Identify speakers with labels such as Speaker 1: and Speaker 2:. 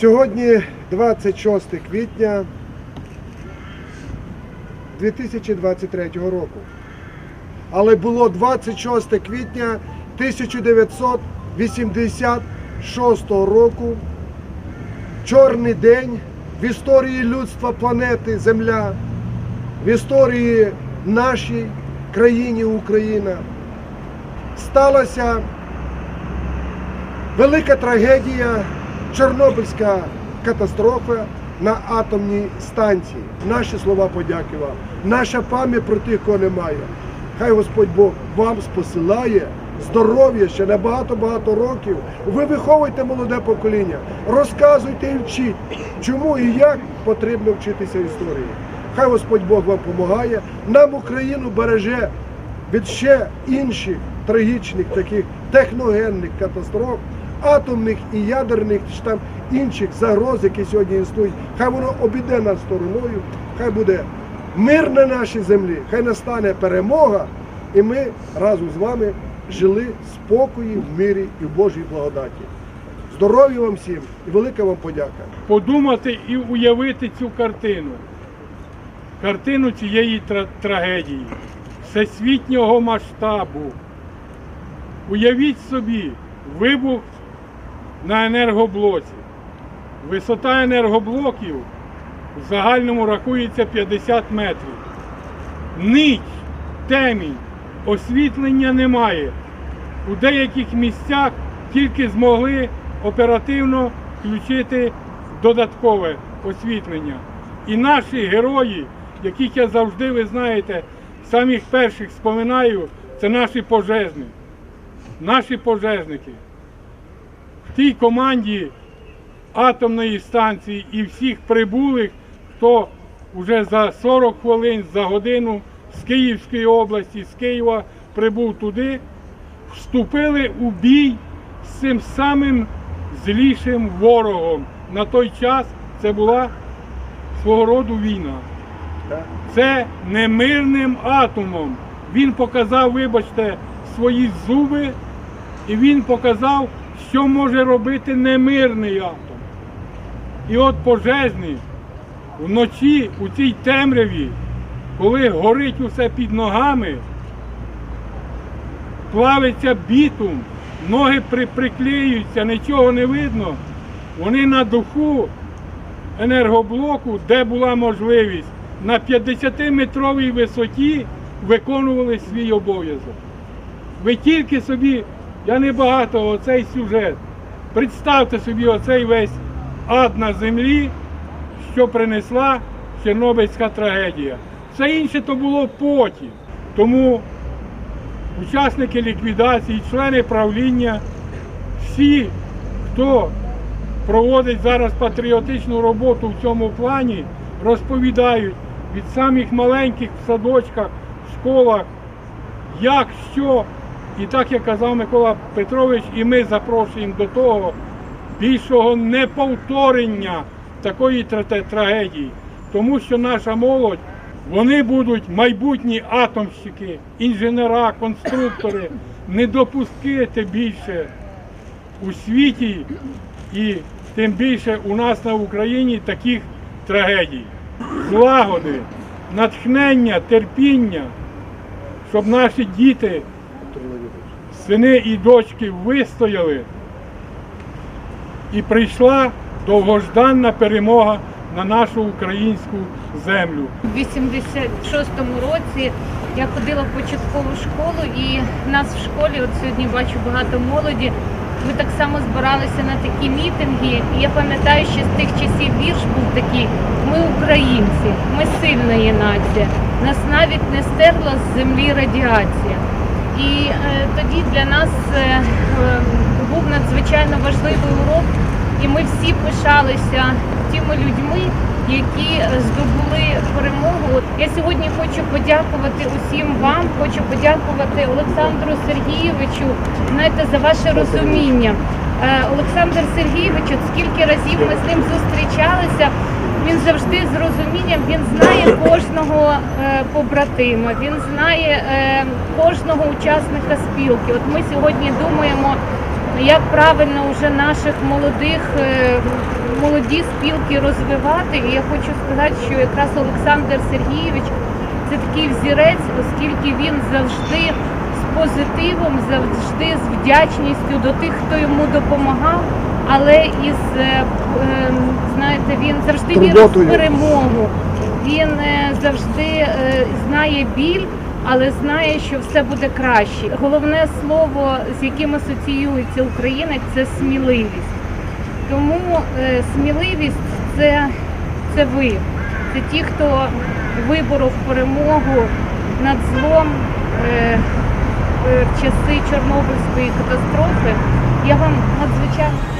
Speaker 1: Сьогодні 26 квітня 2023 року. Але було 26 квітня 1986 року. Чорний день в історії людства планети Земля, в історії нашій країні Україна. Сталася велика трагедія, Чорнобильська катастрофа на атомній станції. Наші слова подяки вам. Наша пам'ять про тих, кого немає. Хай Господь Бог вам спосилає здоров'я ще на багато-багато років. Ви виховуйте молоде покоління, розказуйте і вчіть, чому і як потрібно вчитися історії. Хай Господь Бог вам допомагає, нам Україну береже від ще інших трагічних таких техногенних катастроф, атомних і ядерних чи там інших загроз, які сьогодні існують. Хай воно обійде нас стороною, хай буде мир на нашій землі, хай настане перемога, і ми разом з вами жили в спокої, в мирі і в Божій благодаті. Здоров'я вам всім і велика вам подяка.
Speaker 2: подумати і уявити цю картину. Картину цієї тра- трагедії, всесвітнього масштабу. Уявіть собі вибух на енергоблоці. Висота енергоблоків в загальному рахується 50 метрів. Ніч, темінь, освітлення немає. У деяких місцях тільки змогли оперативно включити додаткове освітлення. І наші герої, яких я завжди, ви знаєте, самих перших споминаю, це наші пожежні. Наші пожежники. Тій команді атомної станції і всіх прибулих, хто вже за 40 хвилин, за годину з Київської області, з Києва прибув туди, вступили у бій з цим самим злішим ворогом. На той час це була свого роду війна. Це не мирним атомом. Він показав, вибачте, свої зуби, і він показав, що може робити немирний атом. І от пожежні вночі у цій темряві, коли горить усе під ногами, плавиться бітум, ноги при, приклеюються, нічого не видно. Вони на духу енергоблоку, де була можливість, на 50-метровій висоті виконували свій обов'язок. Ви тільки собі, я не багато оцей сюжет. Представте собі оцей весь ад на землі, що принесла Чорнобильська трагедія. Все інше то було потім. Тому учасники ліквідації, члени правління, всі, хто проводить зараз патріотичну роботу в цьому плані, розповідають від самих маленьких в садочках, в школах, як, що. І так як казав Микола Петрович, і ми запрошуємо до того більшого неповторення такої трагедії. Тому що наша молодь, вони будуть майбутні атомщики, інженера, конструктори, не допустити більше у світі і тим більше у нас на Україні таких трагедій. Злагоди, натхнення, терпіння, щоб наші діти, сини і дочки вистояли і прийшла довгожданна перемога на нашу українську землю.
Speaker 3: У 86-му році я ходила в початкову школу і нас в школі, от сьогодні бачу багато молоді. Ми так само збиралися на такі мітинги. І я пам'ятаю, що з тих часів вірш був такий: ми українці, ми сильна є нація. Нас навіть не стерла з землі радіація. І е, тоді для нас е, е, був надзвичайно важливий урок, і ми всі пишалися тими людьми, які здобули перемогу. Я сьогодні хочу подякувати усім вам, хочу подякувати Олександру Сергійовичу, знаєте, за ваше розуміння. Олександр Сергійович, от скільки разів ми з ним зустрічалися. Він завжди з розумінням, він знає кожного е, побратима, він знає е, кожного учасника спілки. От ми сьогодні думаємо як правильно вже наших молодих е, молоді спілки розвивати. І я хочу сказати, що якраз Олександр Сергійович це такий взірець, оскільки він завжди з позитивом, завжди з вдячністю до тих, хто йому допомагав, але і з е, е, знаєте, він завжди вірив в перемогу. Він е, завжди е, знає біль, але знає, що все буде краще. Головне слово, з яким асоціюється українець, це сміливість. Тому сміливість це, це ви. Це ті, хто виборов перемогу над злом в часи Чорнобильської катастрофи. Я вам надзвичайно.